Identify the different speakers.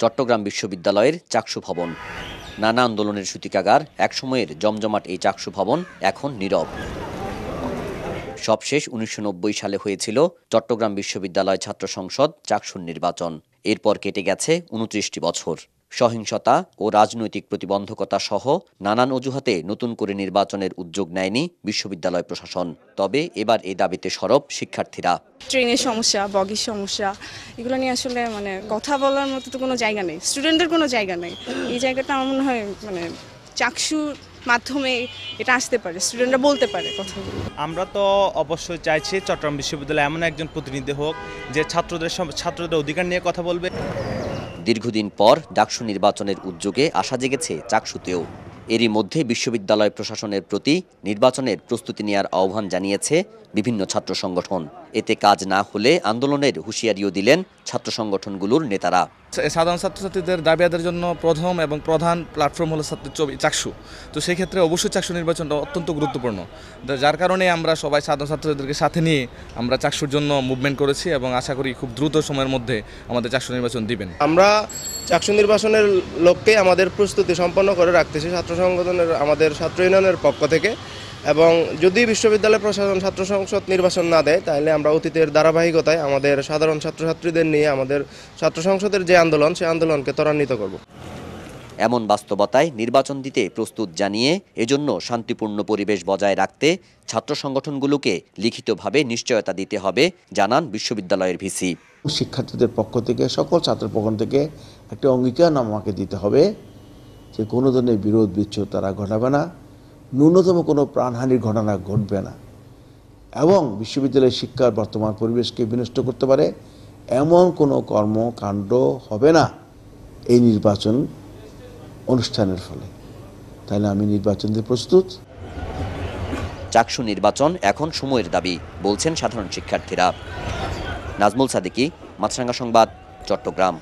Speaker 1: চট্টগ্রাম বিশ্ববিদ্যালয়ের চাকসু ভবন। নানা আন্দোলনের সূতিকাগার একসময়ের জমজমাট এই চাকসু ভবন এখন নীরব। সবশেষ উনিশশো নব্বই সালে হয়েছিল চট্টগ্রাম বিশ্ববিদ্যালয় ছাত্র সংসদ চাকসুর নির্বাচন। এরপর কেটে গেছে উনত্রিশটি বছর। সহিংসতা ও রাজনৈতিক প্রতিবন্ধকতা সহ নানান অজুহাতে নতুন করে নির্বাচনের উদ্যোগ নেয়নি বিশ্ববিদ্যালয় প্রশাসন। তবে এবার এই দাবিতে সরব শিক্ষার্থীরা।
Speaker 2: ট্রেনের সমস্যা, বগির সমস্যা, এগুলো নিয়ে আসলে মানে কথা বলার মতো তো কোনো জায়গা নেই। স্টুডেন্টদের কোনো জায়গা নেই। এই জায়গাটা আমার মনে হয় মানে চাকসুর মাধ্যমে এটা আসতে পারে স্টুডেন্টরা বলতে পারে কথাগুলো।
Speaker 3: আমরা তো অবশ্যই চাইছি চট্টগ্রাম বিশ্ববিদ্যালয়ে এমন একজন প্রতিনিধি হোক যে ছাত্রদের ছাত্রদের অধিকার নিয়ে কথা বলবে।
Speaker 1: দীর্ঘদিন পর ডাকসু নির্বাচনের উদ্যোগে আশা জেগেছে চাকসুতেও। এরই মধ্যে বিশ্ববিদ্যালয় প্রশাসনের প্রতি নির্বাচনের প্রস্তুতি নেওয়ার আহ্বান জানিয়েছে বিভিন্ন ছাত্র সংগঠন। এতে কাজ না হলে আন্দোলনের হুঁশিয়ারিও দিলেন ছাত্র সংগঠনগুলোর নেতারা।
Speaker 4: সাধারণ ছাত্রছাত্রীদের দাবি আদায়ের জন্য প্রথম এবং প্রধান প্ল্যাটফর্ম হলো ছাত্র চাকসু তো সেই ক্ষেত্রে অবশ্যই চাকসু নির্বাচনটা অত্যন্ত গুরুত্বপূর্ণ। যার কারণে আমরা সবাই সাধারণ ছাত্রছাত্রীদেরকে সাথে নিয়ে আমরা চাকসুর জন্য মুভমেন্ট করেছি এবং আশা করি খুব দ্রুত সময়ের মধ্যে আমাদের চাকসু নির্বাচন দিবেন।
Speaker 5: আমরা চাকসু নির্বাচনের লক্ষ্যে আমাদের প্রস্তুতি সম্পন্ন করে রাখতেছি ছাত্র সংগঠনের আমাদের ছাত্র ইউনিয়নের পক্ষ থেকে। এবং যদি বিশ্ববিদ্যালয় প্রশাসন ছাত্র সংসদ নির্বাচন না দেয় তাহলে আমরা অতীতের ধারাবাহিকতায় আমাদের সাধারণ ছাত্রছাত্রীদের নিয়ে আমাদের ছাত্র সংসদের যে আন্দোলন সেই আন্দোলনকে ত্বরান্বিত করব।
Speaker 1: এমন বাস্তবতায় নির্বাচন দিতে প্রস্তুত জানিয়ে এজন্য শান্তিপূর্ণ পরিবেশ বজায় রাখতে ছাত্র সংগঠনগুলোকে লিখিতভাবে নিশ্চয়তা দিতে হবে জানান বিশ্ববিদ্যালয়ের ভিসি।
Speaker 6: শিক্ষার্থীদের পক্ষ থেকে সকল ছাত্র পক্ষ থেকে একটা অঙ্গীকার আমাকে দিতে হবে যে কোনো ধরনের বিরোধ বিচ্ছেদ তারা ঘটাবে না। ন্যূনতম কোনো প্রাণহানির ঘটনা ঘটবে না। এবং বিশ্ববিদ্যালয়ের শিক্ষার বর্তমান পরিবেশকে বিনষ্ট করতে পারে, এমন কোনো কর্মকাণ্ড হবে না এই নির্বাচন অনুষ্ঠানের ফলে। তাহলে আমি নির্বাচন দিয়ে প্রস্তুত।
Speaker 1: চাকসু নির্বাচন এখন সময়ের দাবি, বলছেন সাধারণ শিক্ষার্থীরা। নাজমুল সাদিকি, মাছরাঙ্গা সংবাদ, চট্টগ্রাম।